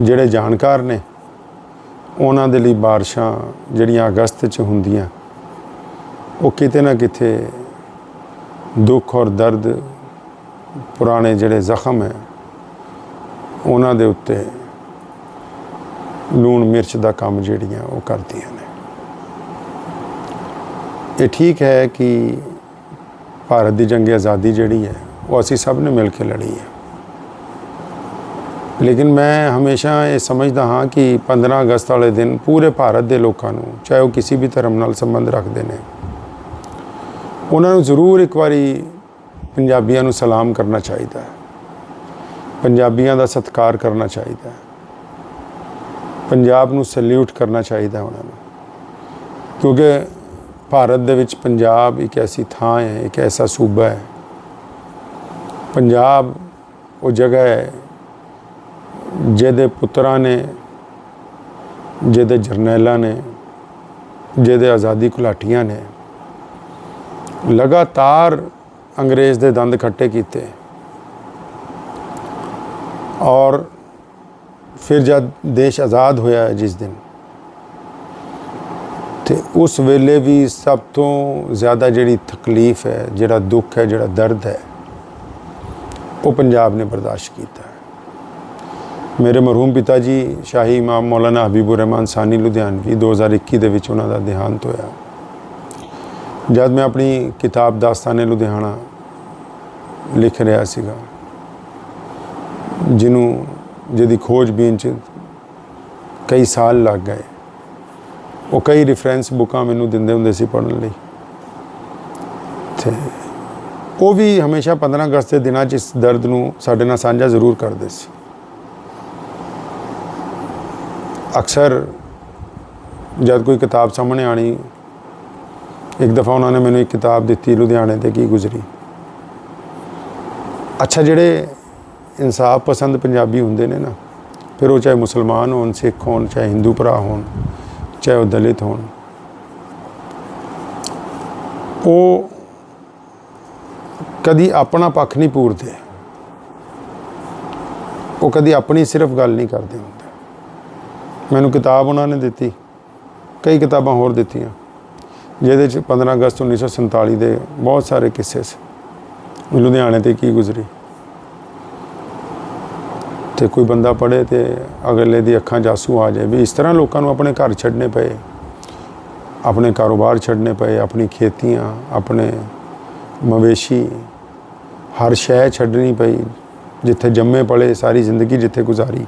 ਜਿਹੜੇ ਜਾਣਕਾਰ ਨੇ, ਉਹਨਾਂ ਦੇ ਲਈ ਬਾਰਿਸ਼ਾਂ ਜਿਹੜੀਆਂ ਅਗਸਤ 'ਚ ਹੁੰਦੀਆਂ, ਉਹ ਕਿਤੇ ਨਾ ਕਿਤੇ ਦੁੱਖ ਔਰ ਦਰਦ, ਪੁਰਾਣੇ ਜਿਹੜੇ ਜ਼ਖਮ ਹੈ, ਉਹਨਾਂ ਦੇ ਉੱਤੇ ਲੂਣ ਮਿਰਚ ਦਾ ਕੰਮ ਜਿਹੜੀਆਂ ਉਹ ਕਰਦੀਆਂ ਨੇ। ਇਹ ਠੀਕ ਹੈ ਕਿ ਭਾਰਤ ਦੀ ਜੰਗ ਆਜ਼ਾਦੀ ਜਿਹੜੀ ਹੈ, ਉਹ ਅਸੀਂ ਸਭ ਨੇ ਮਿਲ ਕੇ ਲੜੀ ਹੈ। ਲੇਕਿਨ ਮੈਂ ਹਮੇਸ਼ਾ ਇਹ ਸਮਝਦਾ ਹਾਂ ਕਿ 15 ਅਗਸਤ ਵਾਲੇ ਦਿਨ ਪੂਰੇ ਭਾਰਤ ਦੇ ਲੋਕਾਂ ਨੂੰ, ਚਾਹੇ ਉਹ ਕਿਸੇ ਵੀ ਧਰਮ ਨਾਲ ਸੰਬੰਧ ਰੱਖਦੇ ਨੇ, ਉਹਨਾਂ ਨੂੰ ਜ਼ਰੂਰ ਇੱਕ ਵਾਰੀ ਪੰਜਾਬੀਆਂ ਨੂੰ ਸਲਾਮ ਕਰਨਾ ਚਾਹੀਦਾ ਹੈ। ਪੰਜਾਬੀਆਂ ਦਾ ਸਤਿਕਾਰ ਕਰਨਾ ਚਾਹੀਦਾ ਹੈ। ਪੰਜਾਬ ਨੂੰ ਸੈਲਿਊਟ ਕਰਨਾ ਚਾਹੀਦਾ ਉਹਨਾਂ ਨੂੰ। ਕਿਉਂਕਿ ਭਾਰਤ ਦੇ ਵਿੱਚ ਪੰਜਾਬ ਇੱਕ ਐਸੀ ਥਾਂ ਹੈ, ਇੱਕ ਐਸਾ ਸੂਬਾ ਹੈ। ਪੰਜਾਬ ਉਹ ਜਗ੍ਹਾ ਹੈ ਜਿਹਦੇ ਪੁੱਤਰਾਂ ਨੇ, ਜਿਹਦੇ ਜਰਨੈਲਾਂ ਨੇ, ਜਿਹਦੇ ਆਜ਼ਾਦੀ ਘੁਲਾਟੀਆਂ ਨੇ, ਲਗਾਤਾਰ ਅੰਗਰੇਜ਼ ਦੇ ਦੰਦ ਖੱਟੇ ਕੀਤੇ। ਔਰ ਫਿਰ ਜਦ ਦੇਸ਼ ਆਜ਼ਾਦ ਹੋਇਆ ਹੈ ਜਿਸ ਦਿਨ, ਤੇ ਉਸ ਵੇਲੇ ਵੀ ਸਭ ਤੋਂ ਜ਼ਿਆਦਾ ਜਿਹੜੀ ਤਕਲੀਫ ਹੈ, ਜਿਹੜਾ ਦੁੱਖ ਹੈ, ਜਿਹੜਾ ਦਰਦ ਹੈ, ਉਹ ਪੰਜਾਬ ਨੇ ਬਰਦਾਸ਼ਤ ਕੀਤਾ। ਮੇਰੇ ਮਰਹੂਮ ਪਿਤਾ ਜੀ ਸ਼ਾਹੀ ਇਮਾਮ ਮੌਲਾਨਾ ਹਬੀਬੁਰ ਰਹਿਮਾਨ ਸਾਨੀ ਲੁਧਿਆਣਵੀ 2021 ਦੇ ਵਿੱਚ ਉਹਨਾਂ ਦਾ ਦੇਹਾਂਤ ਹੋਇਆ। ਜਦ ਮੈਂ ਆਪਣੀ ਕਿਤਾਬ ਦਾਸਤਾਨੇ ਲੁਧਿਆਣਾ ਲਿਖ ਰਿਹਾ ਸੀਗਾ, ਜਿਹਨੂੰ, ਜਿਹਦੀ ਖੋਜ ਬੀਨ ਚ ਕਈ ਸਾਲ ਲੱਗ ਗਏ, ਉਹ ਕਈ ਰੈਫਰੈਂਸ ਬੁੱਕਾਂ ਮੈਨੂੰ ਦਿੰਦੇ ਹੁੰਦੇ ਸੀ ਪੜ੍ਹਨ ਲਈ। ਤੇ ਉਹ ਵੀ ਹਮੇਸ਼ਾ 15 ਅਗਸਤ ਦੇ ਦਿਨਾਂ 'ਚ ਇਸ ਦਰਦ ਨੂੰ ਸਾਡੇ ਨਾਲ ਸਾਂਝਾ ਜ਼ਰੂਰ ਕਰਦੇ ਸੀ। ਅਕਸਰ ਜਦ ਕੋਈ ਕਿਤਾਬ ਸਾਹਮਣੇ ਆਣੀ, ਇੱਕ ਦਫਾ ਉਹਨਾਂ ਨੇ ਮੈਨੂੰ ਇੱਕ ਕਿਤਾਬ ਦਿੱਤੀ ਲੁਧਿਆਣੇ ਤੇ ਕੀ ਗੁਜ਼ਰੀ। ਅੱਛਾ, ਜਿਹੜੇ ਇਨਸਾਫ ਪਸੰਦ ਪੰਜਾਬੀ ਹੁੰਦੇ ਨੇ ਨਾ, ਫਿਰ ਉਹ ਚਾਹੇ ਮੁਸਲਮਾਨ ਹੋਣ, ਸਿੱਖ ਹੋਣ, ਚਾਹੇ ਹਿੰਦੂ ਭਰਾ ਹੋਣ, ਚਾਹੇ ਉਹ ਦਲਿਤ ਹੋਣ, ਉਹ ਕਦੀ ਆਪਣਾ ਪੱਖ ਨਹੀਂ ਪੂਰਦੇ। ਉਹ ਕਦੀ ਆਪਣੀ ਸਿਰਫ ਗੱਲ ਨਹੀਂ ਕਰਦੇ। ਹੁੰਦੇ ਮੈਨੂੰ ਕਿਤਾਬ ਉਹਨਾਂ ਨੇ ਦਿੱਤੀ, ਕਈ ਕਿਤਾਬਾਂ ਹੋਰ ਦਿੱਤੀਆਂ, ਜਿਹਦੇ ਚ 15 ਅਗਸਤ 1947 ਦੇ ਬਹੁਤ ਸਾਰੇ ਕਿੱਸੇ ਸੀ। ਲੁਧਿਆਣੇ ਤੇ ਕੀ ਗੁਜ਼ਰੀ। ਤੇ ਕੋਈ ਬੰਦਾ ਪੜ੍ਹੇ ਤੇ ਅਗਲੇ ਦੀ ਅੱਖਾਂ ਜਾਸੂ ਆ ਜਾਏ, ਵੀ ਇਸ ਤਰ੍ਹਾਂ ਲੋਕਾਂ ਨੂੰ ਆਪਣੇ ਘਰ ਛੱਡਣੇ ਪਏ, ਆਪਣੇ ਕਾਰੋਬਾਰ ਛੱਡਣੇ ਪਏ, ਆਪਣੀ ਖੇਤੀਆਂ, ਆਪਣੇ ਮਵੇਸ਼ੀ, ਹਰ ਸ਼ੈ ਛੱਡਣੀ ਪਈ, ਜਿੱਥੇ ਜੰਮੇ ਪਲੇ ਸਾਰੀ ਜ਼ਿੰਦਗੀ ਜਿੱਥੇ ਗੁਜ਼ਾਰੀ।